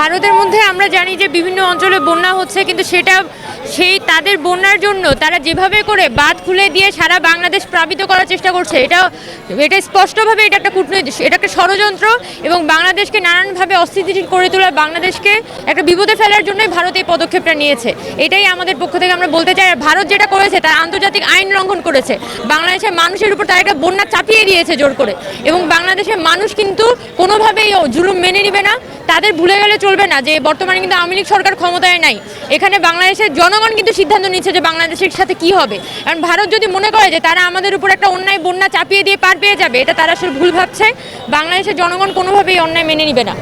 ভারতের মধ্যে আমরা জানি যে বিভিন্ন অঞ্চলে বন্যা হচ্ছে, কিন্তু সেটা সেই তাদের বন্যার জন্য তারা যেভাবে করে বাঁধ খুলে দিয়ে সারা বাংলাদেশ প্লাবিত করার চেষ্টা করছে। এটা এটা স্পষ্টভাবে এটা একটা কূটনৈতিক, এটা একটা ষড়যন্ত্র এবং বাংলাদেশকে নানানভাবে অস্থিতিশীল করে তোলা, বাংলাদেশকে একটা বিপদে ফেলার জন্যই ভারত এই পদক্ষেপটা নিয়েছে। এটাই আমাদের পক্ষ থেকে আমরা বলতে চাই, আর ভারত যেটা করেছে তার আন্তর্জাতিক আইন লঙ্ঘন করেছে। বাংলাদেশের মানুষের উপর তারা একটা বন্যা চাপিয়ে দিয়েছে জোর করে এবং বাংলাদেশের মানুষ কিন্তু কোনোভাবেই জুলুম মেনে নিবে না। তাদের ভুলে গেলে চলবে না যে বর্তমানে কিন্তু আওয়ামী লীগ সরকার ক্ষমতায় নাই। এখানে বাংলাদেশের জনগণ কিন্তু সিদ্ধান্ত নিচ্ছে যে বাংলাদেশের সাথে কি হবে। কারণ ভারত যদি মনে করে যে তারা আমাদের উপর একটা অন্যায় বন্যা চাপিয়ে দিয়ে পার পেয়ে যাবে এটা তারা আসলে ভুল ভাবছে। বাংলাদেশের জনগণ কোনোভাবেই অন্যায় মেনে নিবে না।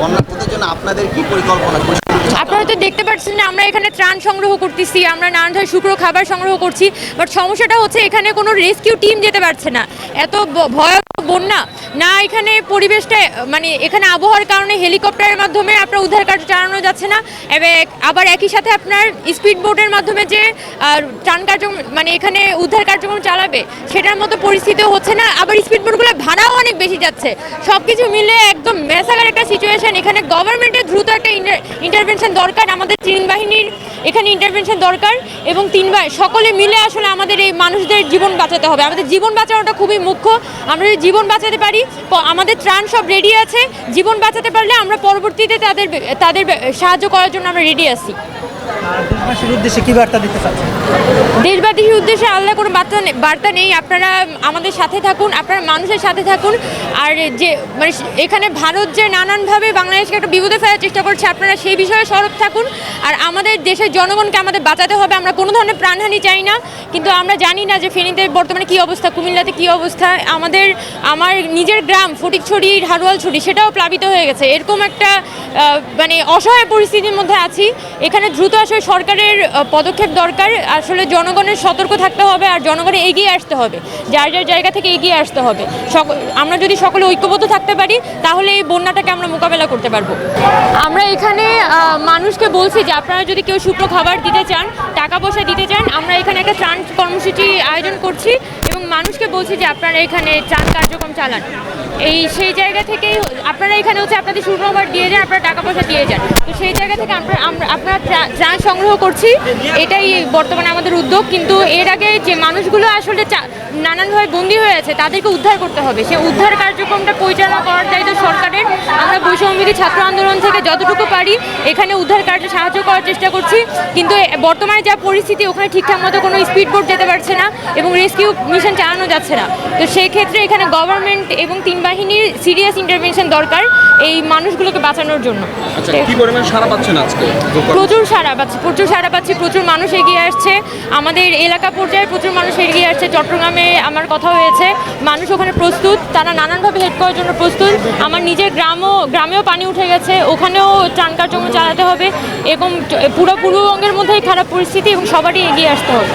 বন্যা আপনাদের কি পরিকল্পনা? পরিকল্পনা? আপনারা তো দেখতে পাচ্ছেন যে আমরা এখানে ত্রাণ সংগ্রহ করতেছি আমরা নানান ধরনের শুকনো খাবার সংগ্রহ করছি বাট সমস্যাটা হচ্ছে এখানে কোনো রেস্কিউ টিম যেতে পারছে না। এত ভয়াবহ বন্যা? না, এখানে পরিবেশটা মানে এখানে আবহাওয়ার কারণে হেলিকপ্টারের মাধ্যমে আপনার উদ্ধার কার্য চালানো যাচ্ছে না। আবার একই সাথে আপনার স্পিড বোটের মাধ্যমে যে ত্রাণ কার্যক্রম মানে এখানে উদ্ধার কার্যক্রম চালাবে, সেটার মতো পরিস্থিতিও হচ্ছে না। আবার স্পিড বোটগুলো ভাড়াও অনেক বেশি যাচ্ছে। সব কিছু মিলে একদম মেসাগার একটা সিচুয়েশন এখানে গভর্নমেন্টের দ্রুত একটা ইন্টারভেনশন দরকার আমাদের তিন বাহিনীর। এখানে ইন্টারভেনশন দরকার এবং তিন বা- সকলে মিলে আসলে আমাদের এই মানুষদের জীবন বাঁচাতে হবে। আমাদের জীবন বাঁচানোটা খুবই মুখ্য। আমরা যদি জীবন বাঁচাতে পারি আমাদের ত্রাণ সব রেডি আছে, জীবন বাঁচাতে পারলে আমরা পরবর্তীতে তাদের তাদের সাহায্য করার জন্য আমরা রেডি আছি। দেশবাসীর উদ্দেশ্যে কি উদ্দেশ্যে আলাদা কোনো বার্তা বার্তা নেই। আপনারা আমাদের সাথে থাকুন, আপনারা মানুষের সাথে থাকুন। আর যে মানে এখানে ভারত যে নানানভাবে বাংলাদেশকে একটা বিপদে ফেলার চেষ্টা করছে, আপনারা সেই বিষয়ে সরব থাকুন। আর আমাদের দেশের জনগণকে আমাদের বাঁচাতে হবে। আমরা কোনো ধরনের প্রাণহানি চাই না। কিন্তু আমরা জানি না যে ফেনীতে বর্তমানে কী অবস্থা, কুমিল্লাতে কী অবস্থা। আমাদের, আমার নিজের গ্রাম, ফটিকছড়ি, হারোয়ালছড়ি, সেটাও প্লাবিত হয়ে গেছে। এরকম একটা মানে অসহায় পরিস্থিতির মধ্যে আছি। এখানে দ্রুত আসলে সরকারের পদক্ষেপ দরকার। আসলে জনগণের সতর্ক থাকতে হবে আর জনগণের এগিয়ে আসতে হবে। যার যার জায়গা থেকে এগিয়ে আসতে হবে। আমরা যদি সকলে ঐক্যবদ্ধ থাকতে পারি, তাহলে এই বন্যাটাকে আমরা মোকাবেলা করতে পারব। আমরা এখানে মানুষকে বলছি যে আপনারা যদি কেউ শুকনো খাবার দিতে চান, টাকা পয়সা দিতে চান, আমরা এখানে একটা ত্রাণ কর্মসূচি আয়োজন করছি এবং মানুষকে বলছি যে আপনারা এখানে ত্রাণ কার্যক্রম চালান। এই সেই জায়গা থেকেই আপনারা এখানে হচ্ছে আপনাদের শুরু নম্বর দিয়ে যান, আপনারা টাকা পয়সা দিয়ে যান। তো সেই জায়গা থেকে আমরা আপনারা ত্রাণ সংগ্রহ করছি, এটাই বর্তমানে আমাদের উদ্যোগ। কিন্তু এর আগে যে মানুষগুলো আসলে চা- নানানভাবে বন্দী হয়ে আছে, তাদেরকে উদ্ধার করতে হবে। সে উদ্ধার কার্যক্রমটা পরিচালনা করার দায়িত্ব সরকারের। আমরা ছাত্র আন্দোলন থেকে যতটুকু পারি এখানে উদ্ধার কার্যে সাহায্য করার চেষ্টা করছি। কিন্তু বর্তমানে যা পরিস্থিতি ওখানে ঠিকঠাক মতো কোনো স্পিড বোট যেতে পারছে না এবং রেস্কিউ মিশন চালানো যাচ্ছে না। তো সেই ক্ষেত্রে এখানে গভর্নমেন্ট এবং তিন বাহিনীর সিরিয়াস ইন্টারভেনশন দরকার এই মানুষগুলোকে বাঁচানোর জন্য। আচ্ছা প্রচুর সারা পাচ্ছি প্রচুর সারা পাচ্ছি প্রচুর মানুষ এগিয়ে আসছে। আমাদের এলাকা পর্যায়ে প্রচুর মানুষ এগিয়ে আসছে। চট্টগ্রামে আমার কথা হয়েছে মানুষ ওখানে প্রস্তুত তারা নানানভাবে হেল্প করার জন্য প্রস্তুত। আমার নিজের গ্রামও গ্রামেও পানি উঠে গেছে। ওখানেও ত্রাণ কার্যক্রম চালাতে হবে এবং পুরো পূর্ববঙ্গের মধ্যেই খারাপ পরিস্থিতি এবং সবারই এগিয়ে আসতে হবে।